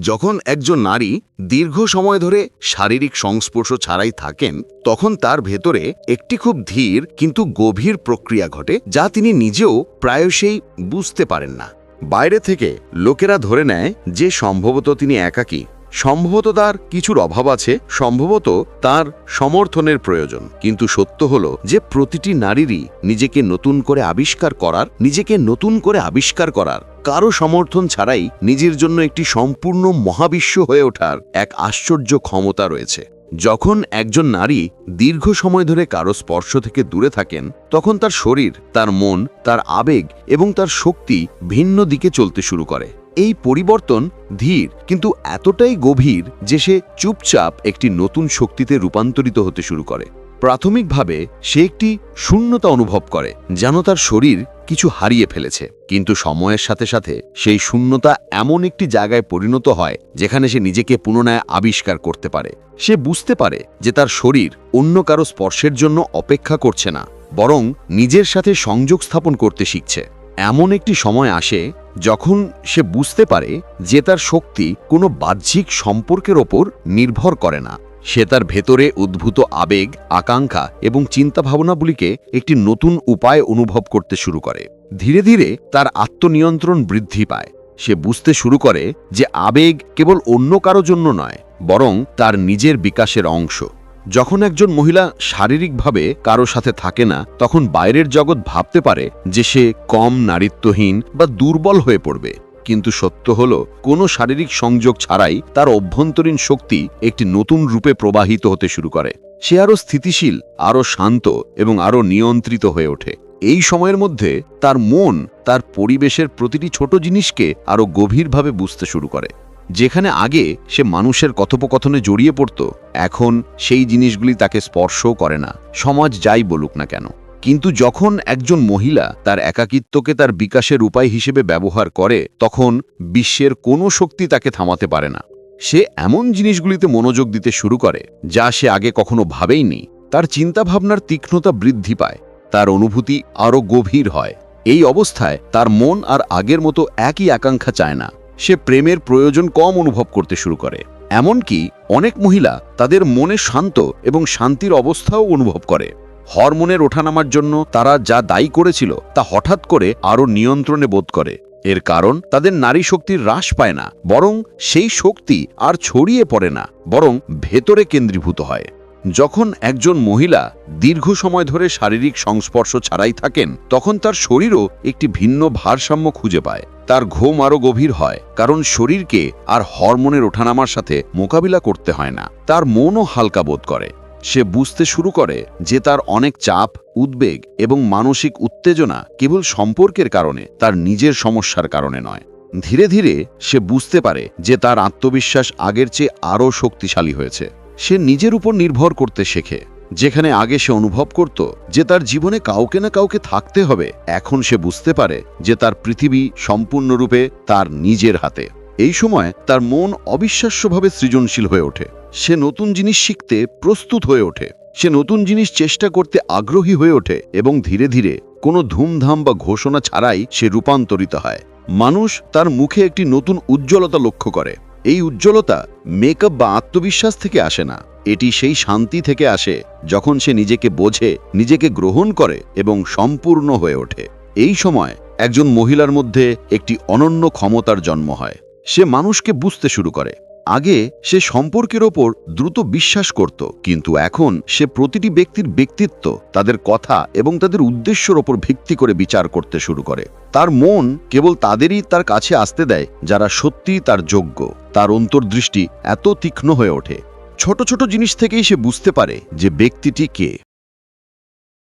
যখন একজন নারী দীর্ঘ সময় ধরে শারীরিক সংস্পর্শ ছাড়াই থাকেন, তখন তার ভেতরে একটি খুব ধীর কিন্তু গভীর প্রক্রিয়া ঘটে যা তিনি নিজেও প্রায়শই বুঝতে পারেন না। বাইরে থেকে লোকেরা ধরে নেয় যে সম্ভবত তিনি একাকী। সম্ভবত তার কিছুর অভাব আছে, সম্ভবত তার সমর্থনের প্রয়োজন। কিন্তু সত্য হলো যে প্রতিটি নারীরই নিজেকে নতুন করে আবিষ্কার করার, নিজেকে নতুন করে আবিষ্কার করার কারও সমর্থন ছাড়াই নিজের জন্য একটি সম্পূর্ণ মহাবিশ্ব হয়ে ওঠার এক আশ্চর্য ক্ষমতা রয়েছে। যখন একজন নারী দীর্ঘ সময় ধরে কারও স্পর্শ থেকে দূরে থাকেন, তখন তার শরীর, তার মন, তার আবেগ এবং তার শক্তি ভিন্ন দিকে চলতে শুরু করে। এই পরিবর্তন ধীর কিন্তু এতটাই গভীর যে সে চুপচাপ একটি নতুন শক্তিতে রূপান্তরিত হতে শুরু করে। প্রাথমিকভাবে সে একটি শূন্যতা অনুভব করে, যেন তার শরীর কিছু হারিয়ে ফেলেছে। কিন্তু সময়ের সাথে সাথে সেই শূন্যতা এমন একটি জায়গায় পরিণত হয়, যেখানে সে নিজেকে পুনরায় আবিষ্কার করতে পারে। সে বুঝতে পারে যে তার শরীর অন্য কারও স্পর্শের জন্য অপেক্ষা করছে না, বরং নিজের সাথে সংযোগ স্থাপন করতে শিখছে। এমন একটি সময় আসে যখন সে বুঝতে পারে যে তার শক্তি কোনো বাহ্যিক সম্পর্কের ওপর নির্ভর করে না। সে তার ভেতরে উদ্ভূত আবেগ, আকাঙ্ক্ষা এবং চিন্তাভাবনাগুলিকে একটি নতুন উপায় অনুভব করতে শুরু করে। ধীরে ধীরে তার আত্মনিয়ন্ত্রণ বৃদ্ধি পায়। সে বুঝতে শুরু করে যে আবেগ কেবল অন্য কারও জন্য নয়, বরং তার নিজের বিকাশের অংশ। যখন একজন মহিলা শারীরিকভাবে কারও সাথে থাকে না, তখন বাইরের জগৎ ভাবতে পারে যে সে কম নারীত্বহীন বা দুর্বল হয়ে পড়বে। কিন্তু সত্য হল, কোনো শারীরিক সংযোগ ছাড়াই তার অভ্যন্তরীণ শক্তি একটি নতুন রূপে প্রবাহিত হতে শুরু করে। সে আরও স্থিতিশীল, আরও শান্ত এবং আরও নিয়ন্ত্রিত হয়ে ওঠে। এই সময়ের মধ্যে তার মন তার পরিবেশের প্রতিটি ছোট জিনিসকে আরও গভীরভাবে বুঝতে শুরু করে। যেখানে আগে সে মানুষের কথোপকথনে জড়িয়ে পড়ত, এখন সেই জিনিসগুলি তাকে স্পর্শও করে না। সমাজ যাই বলুক না কেন। কিন্তু যখন একজন মহিলা তার একাকিত্বকে তার বিকাশের উপায় হিসেবে ব্যবহার করে, তখন বিশ্বের কোনো শক্তি তাকে থামাতে পারে না। সে এমন জিনিসগুলিতে মনোযোগ দিতে শুরু করে, যা সে আগে কখনো ভাবেইনি। তার চিন্তাভাবনার তীক্ষ্ণতা বৃদ্ধি পায়, তার অনুভূতি আরও গভীর হয়। এই অবস্থায় তার মন আর আগের মতো একই আকাঙ্ক্ষা চায় না। সে প্রেমের প্রয়োজন কম অনুভব করতে শুরু করে। এমনকি অনেক মহিলা তাদের মনে শান্ত এবং শান্তির অবস্থাও অনুভব করে। হরমোনের ওঠানামার জন্য তারা যা দায়ী করেছিল তা হঠাৎ করে আরও নিয়ন্ত্রণে বোধ করে। এর কারণ, তাদের নারী শক্তির হ্রাস পায় না, বরং সেই শক্তি আর ছড়িয়ে পড়ে না, বরং ভেতরে কেন্দ্রীভূত হয়। যখন একজন মহিলা দীর্ঘ সময় ধরে শারীরিক সংস্পর্শ ছাড়াই থাকেন, তখন তার শরীরও একটি ভিন্ন ভারসাম্য খুঁজে পায়। তার ঘুম আরও গভীর হয়, কারণ শরীরকে আর হরমোনের ওঠানামার সাথে মোকাবিলা করতে হয় না। তার মনও হালকা বোধ করে। সে বুঝতে শুরু করে যে তার অনেক চাপ, উদ্বেগ এবং মানসিক উত্তেজনা কেবল সম্পর্কের কারণে, তার নিজের সমস্যার কারণে নয়। ধীরে ধীরে সে বুঝতে পারে যে তার আত্মবিশ্বাস আগের চেয়ে আরও শক্তিশালী হয়েছে। সে নিজের উপর নির্ভর করতে শেখে। যেখানে আগে সে অনুভব করত যে তার জীবনে কাউকে না কাউকে থাকতে হবে, এখন সে বুঝতে পারে যে তার পৃথিবী সম্পূর্ণরূপে তার নিজের হাতে। এই সময় তার মন অবিশ্বাস্যভাবে সৃজনশীল হয়ে ওঠে। সে নতুন জিনিস শিখতে প্রস্তুত হয়ে ওঠে। সে নতুন জিনিস চেষ্টা করতে আগ্রহী হয়ে ওঠে এবং ধীরে ধীরে কোনো ধুমধাম বা ঘোষণা ছাড়াই সে রূপান্তরিত হয়। মানুষ তার মুখে একটি নতুন উজ্জ্বলতা লক্ষ্য করে। এই উজ্জ্বলতা মেকআপ বা আত্মবিশ্বাস থেকে আসে না। এটি সেই শান্তি থেকে আসে যখন সে নিজেকে বোঝে, নিজেকে গ্রহণ করে এবং সম্পূর্ণ হয়ে ওঠে। এই সময় একজন মহিলার মধ্যে একটি অনন্য ক্ষমতার জন্ম হয়। সে মানুষকে বুঝতে শুরু করে। আগে সে সম্পর্কের ওপর দ্রুত বিশ্বাস করত, কিন্তু এখন সে প্রতিটি ব্যক্তির ব্যক্তিত্ব, তাদের কথা এবং তাদের উদ্দেশ্যের ওপর ভিত্তি করে বিচার করতে শুরু করে। তার মন কেবল তাদেরই তার কাছে আসতে দেয়, যারা সত্যিই তার যোগ্য। তার অন্তর্দৃষ্টি এত তীক্ষ্ণ হয়ে ওঠে। ছোট ছোট জিনিস থেকেই সে বুঝতে পারে যে ব্যক্তিটি কে।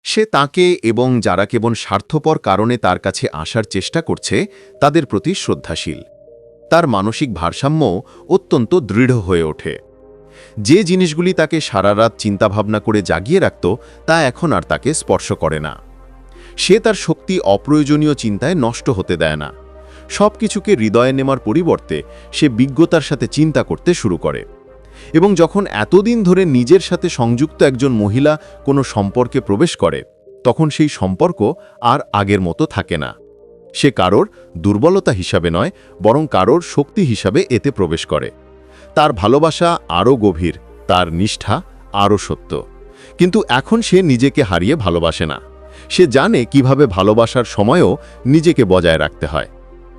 সে তাকে এবং যারা কেবল স্বার্থপর কারণে তার কাছে আসার চেষ্টা করছে, তাদের প্রতি শ্রদ্ধাশীল। তার মানসিক ভারসাম্য অত্যন্ত দৃঢ় হয়ে ওঠে। যে জিনিসগুলি তাকে সারা রাত চিন্তাভাবনা করে জাগিয়ে রাখত, তা এখন আর তাকে স্পর্শ করে না। সে তার শক্তি অপ্রয়োজনীয় চিন্তায় নষ্ট হতে দেয় না। সব কিছুকে হৃদয়ে নেমার পরিবর্তে সে বিজ্ঞতার সাথে চিন্তা করতে শুরু করে। এবং যখন এতদিন ধরে নিজের সাথে সংযুক্ত একজন মহিলা কোনো সম্পর্কে প্রবেশ করে, তখন সেই সম্পর্ক আর আগের মতো থাকে না। সে কারোর দুর্বলতা হিসাবে নয়, বরং কারোর শক্তি হিসাবে এতে প্রবেশ করে। তার ভালোবাসা আরও গভীর, তার নিষ্ঠা আরও সত্য। কিন্তু এখন সে নিজেকে হারিয়ে ভালোবাসে না। সে জানে কীভাবে ভালোবাসার সময়ও নিজেকে বজায় রাখতে হয়।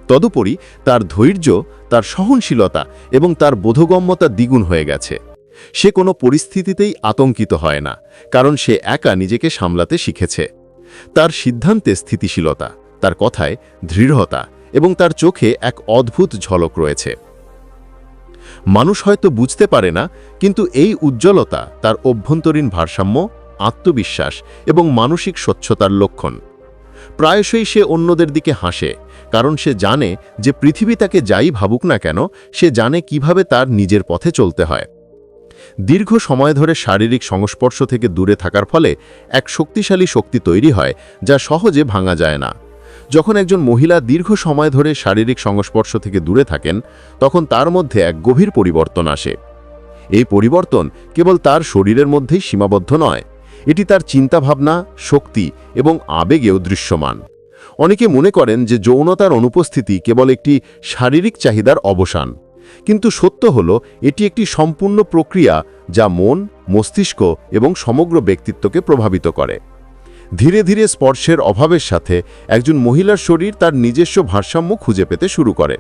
তদুপরি তার ধৈর্য, তার সহনশীলতা এবং তার বোধগম্যতা দ্বিগুণ হয়ে গেছে। সে কোনো পরিস্থিতিতেই আতঙ্কিত হয় না, কারণ সে একা নিজেকে সামলাতে শিখেছে। তার সিদ্ধান্তে স্থিতিশীলতা। তার কথায় দৃঢ়তা এবং তার চোখে এক অদ্ভুত ঝলক রয়েছে। মানুষ হয়তো বুঝতে পারে না, কিন্তু এই উজ্জ্বলতা তার অভ্যন্তরীণ ভারসাম্য, আত্মবিশ্বাস এবং মানসিক স্বচ্ছতার লক্ষণ। প্রায়শই সে অন্যদের দিকে হাসে, কারণ সে জানে যে পৃথিবী তাকে যাই ভাবুক না কেন, সে জানে কীভাবে তার নিজের পথে চলতে হয়। দীর্ঘ সময় ধরে শারীরিক সংস্পর্শ থেকে দূরে থাকার ফলে এক শক্তিশালী শক্তি তৈরি হয়, যা সহজে ভাঙা যায় না। যখন একজন মহিলা দীর্ঘ সময় ধরে শারীরিক সংস্পর্শ থেকে দূরে থাকেন, তখন তার মধ্যে এক গভীর পরিবর্তন আসে। এই পরিবর্তন কেবল তার শরীরের মধ্যেই সীমাবদ্ধ নয়, এটি তার চিন্তাভাবনা, শক্তি এবং আবেগেও দৃশ্যমান। অনেকে মনে করেন যে যৌনতার অনুপস্থিতি কেবল একটি শারীরিক চাহিদার অবসান, কিন্তু সত্য হল এটি একটি সম্পূর্ণ প্রক্রিয়া যা মন, মস্তিষ্ক এবং সমগ্র ব্যক্তিত্বকে প্রভাবিত করে। ধীরে ধীরে স্পর্শের অভাবের সাথে একজন মহিলার শরীর তার নিজস্ব ভারসাম্য খুঁজে পেতে শুরু করে।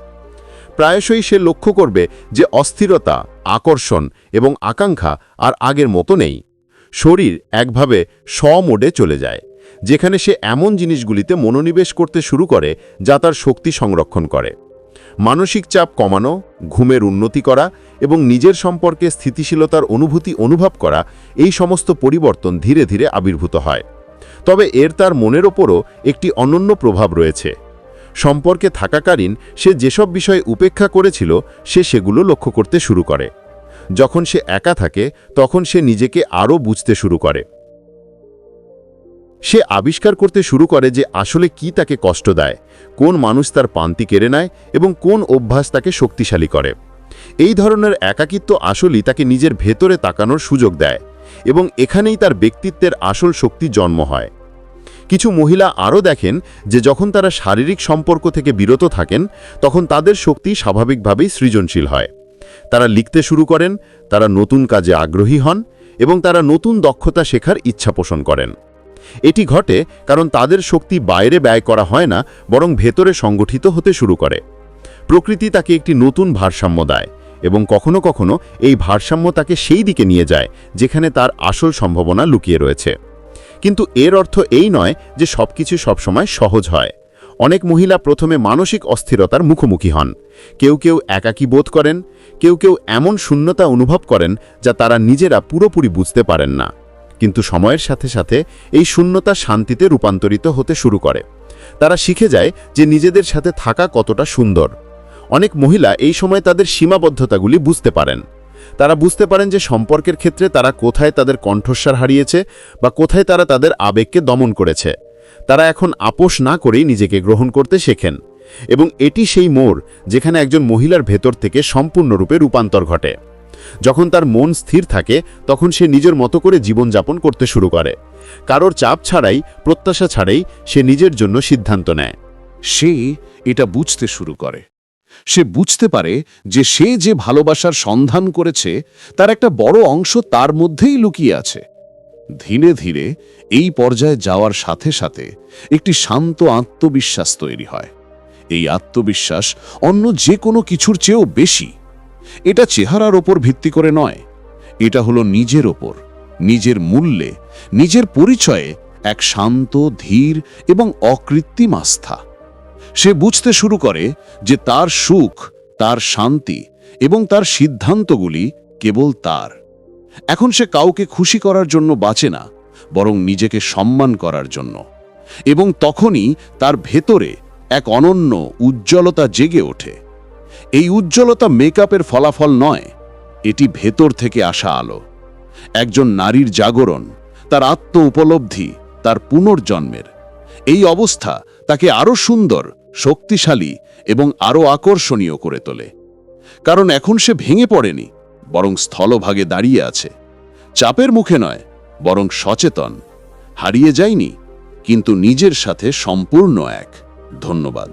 প্রায়শই সে লক্ষ্য করবে যে অস্থিরতা, আকর্ষণ এবং আকাঙ্ক্ষা আর আগের মতো নেই। শরীর একভাবে স্ব-মোডে চলে যায়, যেখানে সে এমন জিনিসগুলিতে মনোনিবেশ করতে শুরু করে যা তার শক্তি সংরক্ষণ করে। মানসিক চাপ কমানো, ঘুমের উন্নতি করা এবং নিজের সম্পর্কে স্থিতিশীলতার অনুভূতি অনুভব করা এই সমস্ত পরিবর্তন ধীরে ধীরে আবির্ভূত হয়। তবে এর তার মনের ওপরও একটি অনন্য প্রভাব রয়েছে। সম্পর্কে থাকাকালীন সে যেসব বিষয়ে উপেক্ষা করেছিল, সে সেগুলো লক্ষ্য করতে শুরু করে। যখন সে একা থাকে, তখন সে নিজেকে আরও বুঝতে শুরু করে। সে আবিষ্কার করতে শুরু করে যে আসলে কি তাকে কষ্ট দেয়, কোন মানুষ তার পান্তি কেড়ে নেয় এবং কোন অভ্যাস তাকে শক্তিশালী করে। এই ধরনের একাকিত্ব আসলেই তাকে নিজের ভেতরে তাকানোর সুযোগ দেয়। এবং এখানেই তার ব্যক্তিত্বের আসল শক্তি জন্ম হয়। কিছু মহিলা আরও দেখেন যে যখন তারা শারীরিক সম্পর্ক থেকে বিরত থাকেন, তখন তাদের শক্তি স্বাভাবিকভাবেই সৃজনশীল হয়। তারা লিখতে শুরু করেন, তারা নতুন কাজে আগ্রহী হন এবং তারা নতুন দক্ষতা শেখার ইচ্ছা পোষণ করেন। এটি ঘটে কারণ তাদের শক্তি বাইরে ব্যয় করা হয় না, বরং ভেতরে সংগঠিত হতে শুরু করে। প্রকৃতি তাকে একটি নতুন ভারসাম্য দেয়। এবং কখনো কখনো এই ভারসাম্য তাকে সেই দিকে নিয়ে যায়, যেখানে তার আসল সম্ভাবনা লুকিয়ে রয়েছে। কিন্তু এর অর্থ এই নয় যে সবকিছু সবসময় সহজ হয়। অনেক মহিলা প্রথমে মানসিক অস্থিরতার মুখোমুখি হন। কেউ কেউ একাকী বোধ করেন, কেউ কেউ এমন শূন্যতা অনুভব করেন যা তারা নিজেরা পুরোপুরি বুঝতে পারেন না। কিন্তু সময়ের সাথে সাথে এই শূন্যতা শান্তিতে রূপান্তরিত হতে শুরু করে। তারা শিখে যায় যে নিজেদের সাথে থাকা কতটা সুন্দর। অনেক মহিলা এই সময় তাদের সীমাবদ্ধতাগুলি বুঝতে পারেন। তারা বুঝতে পারেন যে সম্পর্কের ক্ষেত্রে তারা কোথায় তাদের কণ্ঠস্বার হারিয়েছে বা কোথায় তারা তাদের আবেগকে দমন করেছে। তারা এখন আপোষ না করেই নিজেকে গ্রহণ করতে শেখেন এবং এটি সেই মোড় যেখানে একজন মহিলার ভেতর থেকে সম্পূর্ণরূপে রূপান্তর ঘটে। যখন তার মন স্থির থাকে, তখন সে নিজের মতো করে জীবনযাপন করতে শুরু করে। কারোর চাপ ছাড়াই, প্রত্যাশা ছাড়াই সে নিজের জন্য সিদ্ধান্ত নেয়। সে এটা বুঝতে শুরু করে। সে বুঝতে পারে যে সে যে ভালোবাসার সন্ধান করেছে, তার একটা বড় অংশ তার মধ্যেই লুকিয়ে আছে। ধীরে ধীরে এই পর্যায়ে যাওয়ার সাথে সাথে একটি শান্ত আত্মবিশ্বাস তৈরি হয়। এই আত্মবিশ্বাস অন্য যে কোনো কিছুর চেয়েও বেশি। এটা চেহারার ওপর ভিত্তি করে নয়। এটা হলো নিজের ওপর, নিজের মূল্যে, নিজের পরিচয়ে এক শান্ত, ধীর এবং অকৃত্রিম আস্থা। সে বুঝতে শুরু করে যে তার সুখ, তার শান্তি এবং তার সিদ্ধান্তগুলি কেবল তার। এখন সে কাউকে খুশি করার জন্য বাঁচে না, বরং নিজেকে সম্মান করার জন্য। এবং তখনই তার ভেতরে এক অনন্য উজ্জ্বলতা জেগে ওঠে। এই উজ্জ্বলতা মেকআপের ফলাফল নয়, এটি ভেতর থেকে আসা আলো। একজন নারীর জাগরণ, তার আত্ম উপলব্ধি, তার পুনর্জন্মের। এই অবস্থা তাকে আরও সুন্দর শক্তিশালী এবং আরও আকর্ষণীয় করে তোলে। কারণ এখন সে ভেঙে পড়েনি, বরং স্থলভাগে দাঁড়িয়ে আছে। চাপের মুখে নয়, বরং সচেতন। হারিয়ে যায়নি, কিন্তু নিজের সাথে সম্পূর্ণ এক। ধন্যবাদ।